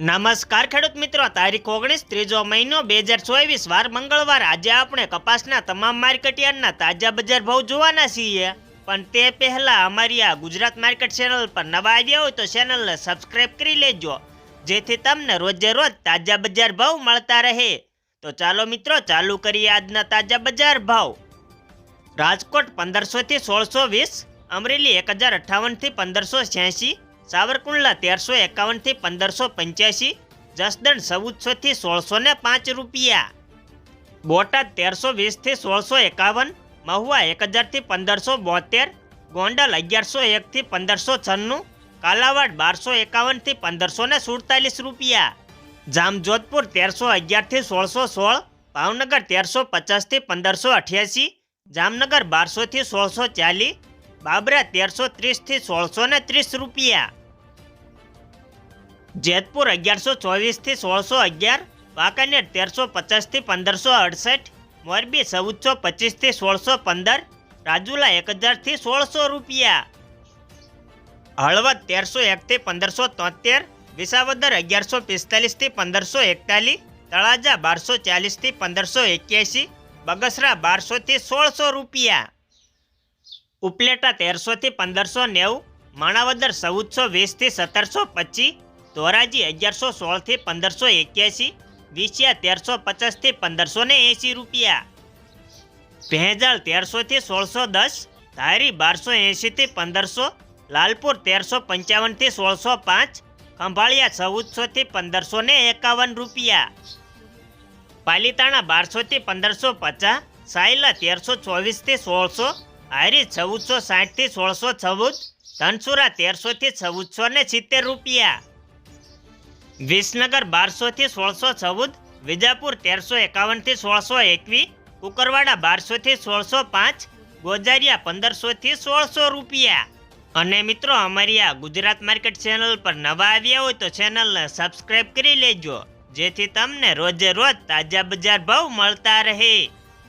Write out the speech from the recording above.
નમસ્કાર ખેડૂત મિત્રો, તારીખ ઓગણીસ ત્રીજો મહિનો બે હજાર ચોવીસ, વાર મંગળવાર. આજે આપણે કપાસના તમામ માર્કેટયાર્ડના તાજા બજાર ભાવ જોવાના છીએ. પણ તે પહેલાં અમારી આ ગુજરાત માર્કેટ ચેનલ પર નવા આવ્યા હોય તો ચેનલને સબસ્ક્રાઇબ કરી લેજો, જેથી તમને રોજે રોજ તાજા બજાર ભાવ મળતા રહે. તો ચાલો મિત્રો, ચાલુ કરીએ આજના તાજા બજાર ભાવ. રાજકોટ પંદરસોથી સોળસો વીસ, અમરેલી એક હજાર અઠ્ઠાવનથી પંદરસો છ્યાસી સાવરકુંડલા તેરસો એકાવનથી પંદરસો પંચ્યાસી, જસદણ ચૌદસોથી સોળસો ને પાંચ રૂપિયા. બોટાદ તેરસો વીસથી સોળસો એકાવન, મહુવા એક હજારથી પંદરસો બોતેર, ગોંડલ અગિયારસો એકથી પંદરસો છન્નું, કાલાવાડ બારસો એકાવનથી પંદરસો ને સુડતાલીસ રૂપિયા. જામજોધપુર તેરસો અગિયારથી સોળસો સોળ, ભાવનગર તેરસો પચાસથી પંદરસો અઠ્યાસી, જામનગર બારસોથી સોળસો ચાલીસ બાબરા તેરસો ત્રીસથી સોળસો ને ત્રીસ રૂપિયા. જેતપુર અગિયારસો ચોવીસથી સોળસો અગિયાર, વાંકાનેર તેરસો પચાસથી પંદરસો અડસઠ, મોરબી ચૌદસો પચીસથી સોળસો પંદર, રાજુલા એક હજારથી સોળસો રૂપિયા. હળવદ તેરસો એકથી પંદરસો તોતેર, વિસાવદર અગિયારસો પિસ્તાલીસથી પંદરસો એકતાલીસ, તળાજા બારસો ચાલીસથી પંદરસો એક્યાસી, બગસરા બારસોથી સોળસો રૂપિયા. ઉપલેટા તેરસોથી પંદરસો નેવું, માણાવદર ચૌદસો વીસથી સત્તરસો પચીસ ધોરાજી અગિયારસો સોળથી પંદરસો એક્યાસી વિસિયા તેરસો પચાસથી પંદરસો ને એંસી રૂપિયા. ભેંજાળ તેરસોથી સોળસો દસ, ધારી બારસો એંસીથી પંદરસો, લાલપુર તેરસો પંચાવનથી સોળસો પાંચ, ખંભાળિયા ચૌદસોથી પંદરસો ને એકાવન રૂપિયા. પાલીતાણા બારસોથી પંદરસો પચાસ, સાયલા તેરસો ચોવીસથી સોળસો, હારી ચૌદસો સાઠથી સોળસો ચૌદ, ધનસુરા તેરસોથી ચૌદસો ને સિત્તેર રૂપિયા. વિસનગર બારસો થી સોળસો ચૌદ, વિજાપુર તેરસો એકાવનથી સોળસો એકવીસ, કુકરવાડા બારસો થી સોળસો પાંચ, ગોજારિયા પંદરસો થી સોળસો રૂપિયા. અને મિત્રો, અમારી આ ગુજરાત માર્કેટ ચેનલ પર નવા આવ્યા હોય તો ચેનલને સબસ્ક્રાઈબ કરી લેજો, જેથી તમને રોજે રોજ તાજા બજાર ભાવ મળતા રહે.